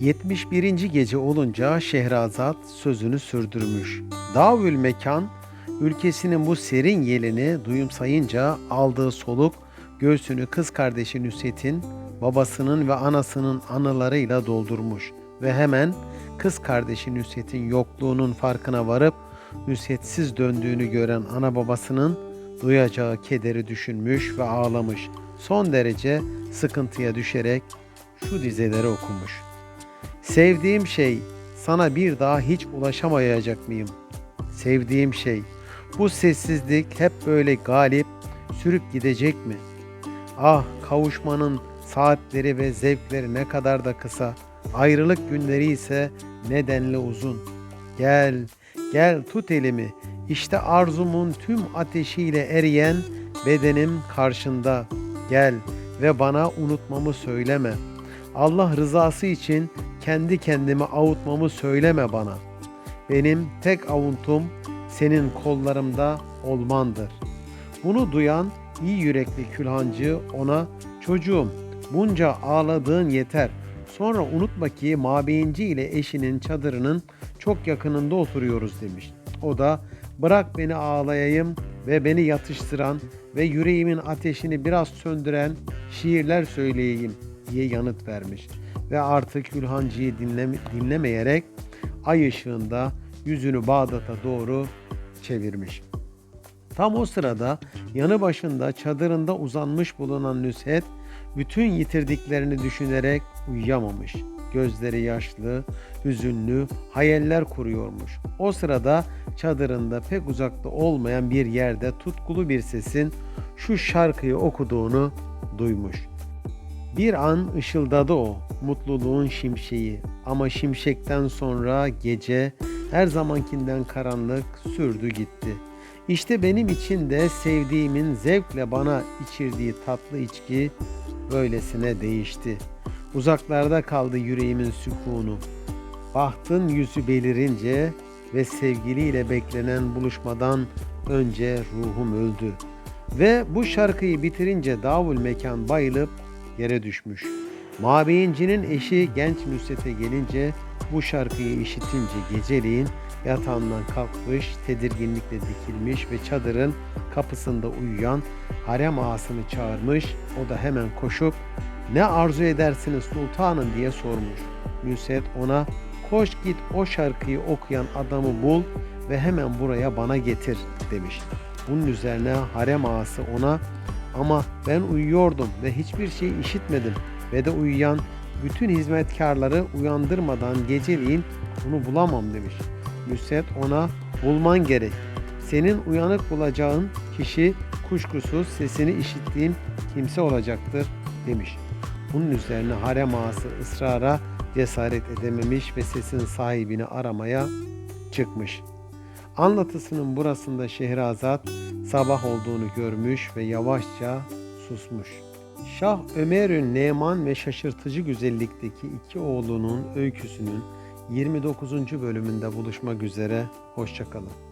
71. gece olunca Şehrazat sözünü sürdürmüş. Davül mekan ülkesinin bu serin yelini duyumsayınca aldığı soluk göğsünü kız kardeşi Nusret'in babasının ve anasının anılarıyla doldurmuş ve hemen kız kardeşi Nusret'in yokluğunun farkına varıp Nusret'siz döndüğünü gören ana babasının duyacağı kederi düşünmüş ve ağlamış. Son derece sıkıntıya düşerek şu dizeleri okumuş. Sevdiğim şey sana bir daha hiç ulaşamayacak mıyım? Sevdiğim şey bu sessizlik hep böyle galip sürüp gidecek mi? Ah kavuşmanın saatleri ve zevkleri ne kadar da kısa. Ayrılık günleri ise nedenli uzun. Gel, gel tut elimi. İşte arzumun tüm ateşiyle eriyen bedenim karşında. Gel ve bana unutmamı söyleme. Allah rızası için kendi kendimi avutmamı söyleme bana. Benim tek avuntum senin kollarımda olmandır. Bunu duyan iyi yürekli külhancı ona çocuğum bunca ağladığın yeter. Sonra unutma ki mabeyinci ile eşinin çadırının çok yakınında oturuyoruz demiş. O da bırak beni ağlayayım ve beni yatıştıran ve yüreğimin ateşini biraz söndüren şiirler söyleyeyim diye yanıt vermiş. Ve artık Külhancı'yı dinleme, dinlemeyerek ay ışığında yüzünü Bağdat'a doğru çevirmiş. Tam o sırada yanı başında çadırında uzanmış bulunan Nüshet bütün yitirdiklerini düşünerek uyuyamamış. Gözleri yaşlı, hüzünlü, hayaller kuruyormuş. O sırada çadırında pek uzakta olmayan bir yerde tutkulu bir sesin şu şarkıyı okuduğunu duymuş. Bir an ışıldadı o, mutluluğun şimşeği. Ama şimşekten sonra gece her zamankinden karanlık sürdü gitti. İşte benim için de sevdiğimin zevkle bana içirdiği tatlı içki böylesine değişti. Uzaklarda kaldı yüreğimin sükunu. Bahtın yüzü belirince ve sevgiliyle beklenen buluşmadan önce ruhum öldü. Ve bu şarkıyı bitirince davul mekan bayılıp yere düşmüş. Mabeyincinin eşi genç Nusret'e gelince bu şarkıyı işitince geceliğin yatağından kalkmış, tedirginlikle dikilmiş ve çadırın kapısında uyuyan harem ağasını çağırmış. O da hemen koşup ne arzu edersiniz sultanım diye sormuş. Nusret ona koş git o şarkıyı okuyan adamı bul ve hemen buraya bana getir demiş. Bunun üzerine harem ağası ona ama ben uyuyordum ve hiçbir şey işitmedim ve de uyuyan bütün hizmetkarları uyandırmadan geceliğin bunu bulamam demiş. Nusret ona bulman gerek. Senin uyanık bulacağın kişi kuşkusuz sesini işittiğim kimse olacaktır demiş. Bunun üzerine harem ağası ısrara cesaret edememiş ve sesin sahibini aramaya çıkmış. Anlatısının burasında Şehrazat sabah olduğunu görmüş ve yavaşça susmuş. Şah Ömer'ün Neman ve şaşırtıcı güzellikteki iki oğlunun öyküsünün 29. bölümünde buluşmak üzere. Hoşçakalın.